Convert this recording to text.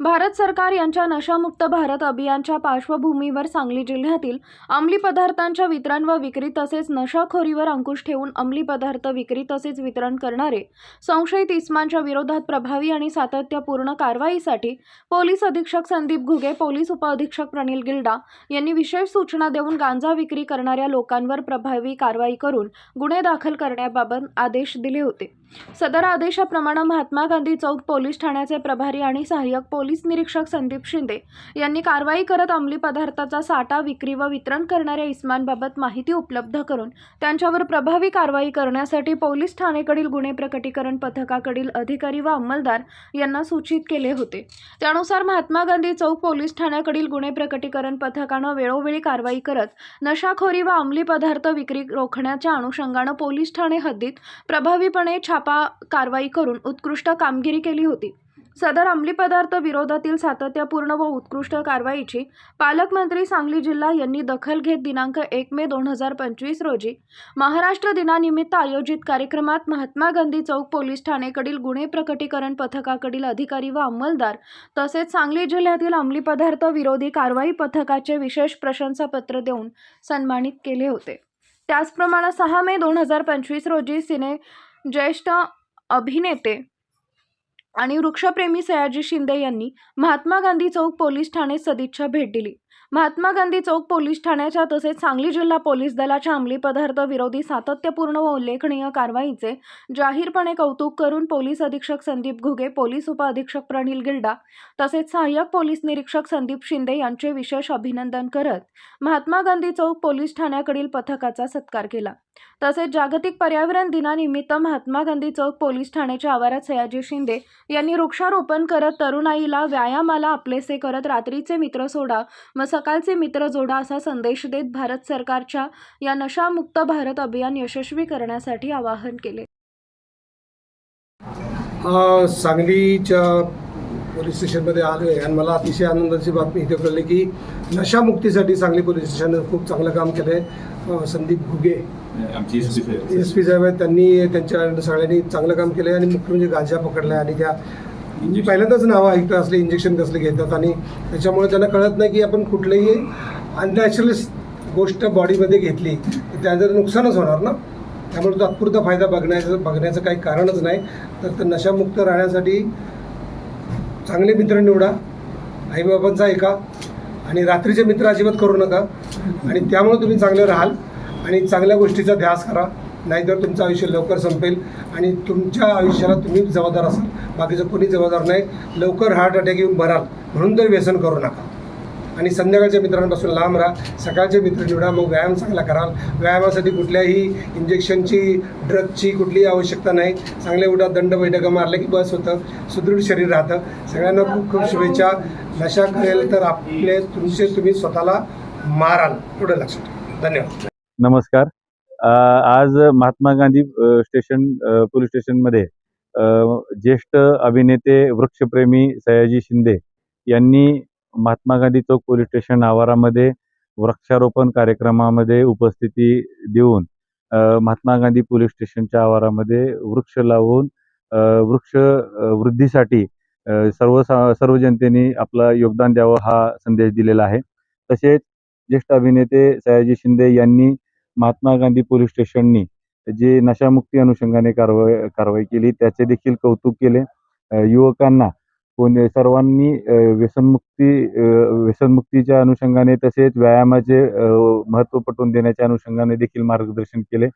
भारत सरकार यांच्या नशामुक्त भारत अभियानच्या पार्श्वभूमीवर सांगली जिल्ह्यातील अंमली पदार्थांच्या वितरण व विक्री तसेच नशाखोरीवर अंकुश ठेवून अंमली पदार्थ विक्री तसेच वितरण करणारे संशयित इस्मांच्या विरोधात प्रभावी आणि सातत्यपूर्ण कारवाईसाठी पोलीस अधीक्षक संदीप घुगे पोलीस उपअधीक्षक प्रणील गिल्डा यांनी विशेष सूचना देऊन गांजा विक्री करणाऱ्या लोकांवर प्रभावी कारवाई करून गुन्हे दाखल करण्याबाबत आदेश दिले होते. सदर आदेशाप्रमाणे महात्मा गांधी चौक पोलीस ठाण्याचे प्रभारी आणि सहाय्यक पोलीस निरीक्षक संदीप शिंदे यांनी कारवाई करत अंमली पदार्थाचा साठा विक्री व वितरण करणाऱ्या इस्मांबाबत माहिती उपलब्ध करून त्यांच्यावर प्रभावी कारवाई करण्यासाठी पोलीस ठाणेकडील गुन्हे प्रकटीकरण पथकाकडील अधिकारी व अंमलदार यांना सूचित केले होते. त्यानुसार महात्मा गांधी चौक पोलीस ठाण्याकडील गुन्हे प्रकटीकरण पथकानं वेळोवेळी कारवाई करत नशाखोरी व अंमली पदार्थ विक्री रोखण्याच्या अनुषंगानं पोलीस ठाणे हद्दीत प्रभावीपणे छापा कारवाई करून उत्कृष्ट कामगिरी केली होती. सदर अंमली पदार्थ विरोधातील सातत्यपूर्ण व उत्कृष्ट कारवाईची पालकमंत्री सांगली जिल्हा यांनी दखल घेत दिनांक एक मे दोन हजार पंचवीस रोजी महाराष्ट्र दिनानिमित्त आयोजित कार्यक्रमात महात्मा गांधी चौक पोलीस ठाणेकडील गुन्हे प्रकटीकरण पथकाकडील अधिकारी व अंमलदार तसेच सांगली जिल्ह्यातील अंमली पदार्थ विरोधी कारवाई पथकाचे विशेष प्रशंसापत्र देऊन सन्मानित केले होते. त्याचप्रमाणे सहा मे दोन हजार पंचवीस रोजी सिने ज्येष्ठ अभिनेते आणि वृक्षप्रेमी सयाजी शिंदे यांनी महात्मा गांधी चौक पोलीस ठाणे सदिच्छा भेट दिली. महात्मा गांधी चौक पोलीस ठाण्याच्या तसेच सांगली जिल्हा पोलीस दलाच्या अंमली पदार्थ विरोधी सातत्यपूर्ण व उल्लेखनीय कारवाईचे जाहीरपणे कौतुक करून पोलीस अधीक्षक संदीप घुगे पोलीस उपअधीक्षक प्रणील गिल्डा तसेच सहाय्यक पोलीस निरीक्षक संदीप शिंदे यांचे विशेष अभिनंदन करत महात्मा गांधी चौक पोलीस ठाण्याकडील पथकाचा सत्कार केला. तसेच जागतिक पर्यावरण दिनानिमित्त महात्मा गांधी चौक पोलीस ठाण्याच्या आवारात सयाजी शिंदे यांनी वृक्षारोपण करत तरुणाईला व्यायामाला आपलेसे करत रात्रीचे मित्र सोडा व सकाळचे मित्र जोडा असा संदेश देत भारत सरकारच्या या नशामुक्त भारत अभियान यशस्वी करण्यासाठी आवाहन केले. सांगलीच्या पोलीस स्टेशनमध्ये आलो आहे आणि मला अतिशय आनंदाची बातमी इथे कळली की नशामुक्तीसाठी सांगली पोलीस स्टेशननं खूप चांगलं काम केलं आहे संदीप घुगे आमची एस पी एस पी साहेब आहेत त्यांनी त्यांच्या सगळ्यांनी चांगलं काम केलं आहे आणि मुख्य म्हणजे गांजा पकडला आहे आणि त्या मी पहिल्यांदाच नावं ऐकतं असले इंजेक्शन कसले घेतात आणि त्याच्यामुळे त्यांना कळत नाही की आपण कुठलंही अननॅचरल गोष्ट बॉडीमध्ये घेतली तर त्याचं नुकसानच होणार ना? त्यामुळे तात्पुरता फायदा बघण्याचं बघण्याचं काही कारणच नाही. तर नशामुक्त राहण्यासाठी चांगले मित्र निवडा. आईबाबांचा ऐका आणि रात्रीचे मित्र अजिबात करू नका. आणि त्यामुळे तुम्ही चांगले राहाल आणि चांगल्या गोष्टीचा ध्यास करा. नाहीतर तुमचं आयुष्य लवकर संपेल आणि तुमच्या आयुष्याला तुम्ही जबाबदार असाल. बाकीचं कोणी जबाबदार नाही. लवकर हार्ट अटॅक येऊन भराल म्हणून तर व्यसन करू नका. आणि संध्याकाळच्या मित्रांपासून लांब राहा. सकाळचे मित्र निवडा. मग व्यायाम चांगला कराल. व्यायामासाठी कुठल्याही इंजेक्शनची ड्रगची कुठलीही आवश्यकता नाही. चांगल्या उठा दंड बैठका मारल्या की बस होतं. सुदृढ शरीर राहतं. सगळ्यांना खूप खूप शुभेच्छा. नशा करेल तर आपले तुमचे तुम्ही स्वतःला माराल. एवढं लक्षात ठेवा. धन्यवाद. नमस्कार. आज महात्मा गांधी स्टेशन पोलीस स्टेशनमध्ये ज्येष्ठ अभिनेते वृक्षप्रेमी सयाजी शिंदे यांनी महात्मा गांधी चौक पोलीस स्टेशन आवारामध्ये वृक्षारोपण कार्यक्रमामध्ये उपस्थिती देऊन महात्मा गांधी पोलीस स्टेशनच्या आवारामध्ये वृक्ष लावून वृक्ष वृद्धीसाठी सर्व सा- सर्व जनतेने आपलं योगदान द्यावं हा संदेश दिलेला आहे. तसेच ज्येष्ठ अभिनेते सयाजी शिंदे यांनी महात्मा गांधी पोलीस स्टेशननी जे नशामुक्ती अनुषंगाने कारवाई कारवाई केली त्याचे देखील कौतुक केले. युवकांना कोण सर्वांनी व्यसनमुक्ती व्यसनमुक्तीच्या अनुषंगाने तसेच व्यायामाचे महत्त्व पटवून देण्याच्या अनुषंगाने देखील मार्गदर्शन केले.